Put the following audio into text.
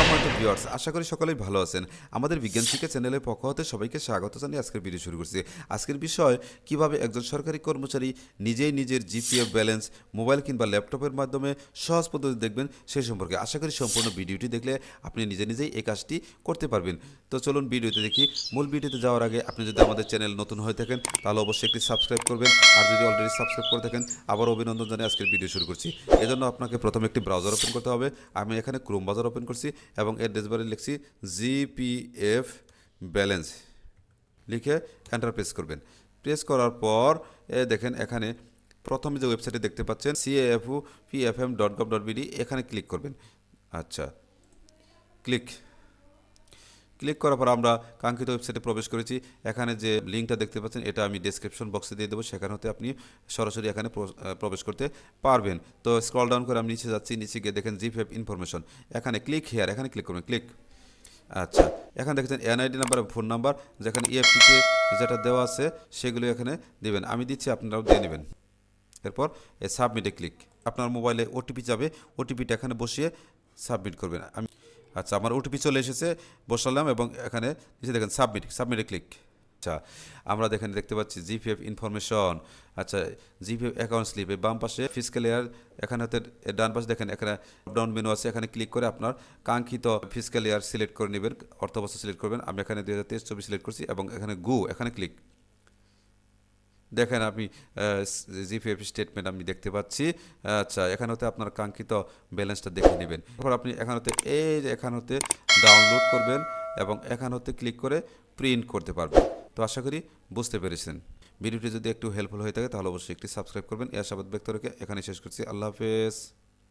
সম্মানিত ভিউয়ার্স আশা করি সকলেই ভালো আছেন। আমাদের বিজ্ঞান শিক্ষা চ্যানেলের পক্ষ হতে সবাইকে স্বাগত জানিয়ে আজকের ভিডিও শুরু করছি। আজকের বিষয়, কীভাবে একজন সরকারি কর্মচারী নিজেই নিজের জিপিএফ ব্যালেন্স মোবাইল কিংবা ল্যাপটপের মাধ্যমে সহজ পদ্ধতি দেখবেন সেই সম্পর্কে। আশা করি সম্পূর্ণ ভিডিওটি দেখলে আপনি নিজে নিজেই এই কাজটি করতে পারবেন। তো চলুন ভিডিওতে দেখি। মূল ভিডিওতে যাওয়ার আগে আপনি যদি আমাদের চ্যানেল নতুন হয়ে থাকেন, তাহলে অবশ্যই একটি সাবস্ক্রাইব করবেন। আর যদি অলরেডি সাবস্ক্রাইব করে থাকেন, আবার অভিনন্দন জানিয়ে আজকের ভিডিও শুরু করছি। এজন্য আপনাকে প্রথমে একটি ব্রাউজার ওপেন করতে হবে। আমি এখানে ক্রোম ব্রাউজার ওপেন করছি। এবং অ্যাড্রেস বারে লিখছি জিপিএফ ব্যালেন্স। লিখে এন্টার প্রেস করবেন। প্রেস করার পর, এ দেখেন এখানে প্রথমে যে ওয়েবসাইটে দেখতে পাচ্ছেন CAFO PFM dot gov dot BD এখানে ক্লিক করবেন। আচ্ছা ক্লিক। ক্লিক করার পর আমরা কাঙ্ক্ষিত ওয়েবসাইটে প্রবেশ করেছি। এখানে যে লিঙ্কটা দেখতে পাচ্ছেন, এটা আমি ডেসক্রিপশন বক্সে দিয়ে দেবো। সেখানে হতে আপনি সরাসরি এখানে প্র- প্রবেশ করতে পারবেন। তো স্ক্রল ডাউন করে আমি নিচে যাচ্ছি। নিচে গিয়ে দেখেন জিপেপ ইনফরমেশন এখানে ক্লিক হেয়ার এখানে ক্লিক করবেন ক্লিক আচ্ছা এখানে দেখেছেন এনআইডি নাম্বার ফোন নাম্বার যেখানে ইএফটিতে যেটা দেওয়া আছে, সেগুলো এখানে দিবেন। আমি দিচ্ছি, আপনারাও দিয়ে নেবেন। এরপর সাবমিটে ক্লিক আপনার মোবাইলে ওটিপি যাবে। ওটিপিটা এখানে বসিয়ে সাবমিট করবেন। আমি আচ্ছা আমার ওটিপি চলে এসেছে, বসালাম এবং এখানে নিচে দেখেন সাবমিট সাবমিটে ক্লিক আচ্ছা আমরা দেখেন দেখতে পাচ্ছি জিপিএফ ইনফরমেশন আচ্ছা জিপিএফ অ্যাকাউন্ট স্লিপ বাম পাশে ফিজিক্যাল ইয়ার এখানে হতে ডান পাশে দেখেন এখানে ডাউন মেনু আছে, এখানে ক্লিক করে আপনার কাঙ্ক্ষিত ফিজিক্যাল ইয়ার সিলেক্ট করে নেবেন অর্থ বছর সিলেক্ট করবেন। আমি এখানে দুই হাজার তেইশ, চব্বিশ সিলেক্ট করছি এবং এখানে গু এখানে ক্লিক দেখেন আমি জিপিএফ স্টেটমেন্ট আমি দেখতে পাচ্ছি। আচ্ছা এখান হতে আপনার কাঙ্ক্ষিত ব্যালেন্সটা দেখে নেবেন। তারপর আপনি এখান হতে এই এখান হতে ডাউনলোড করবেন এবং এখান হতে ক্লিক করে প্রিন্ট করতে পারবেন। তো আশা করি বুঝতে পেরেছেন। ভিডিওটি যদি একটু হেল্পফুল হয়ে থাকে, তাহলে অবশ্যই একটি সাবস্ক্রাইব করবেন। এর সাবাদ ব্যক্ত রেখে এখানে শেষ করছি। আল্লাহ হাফেজ।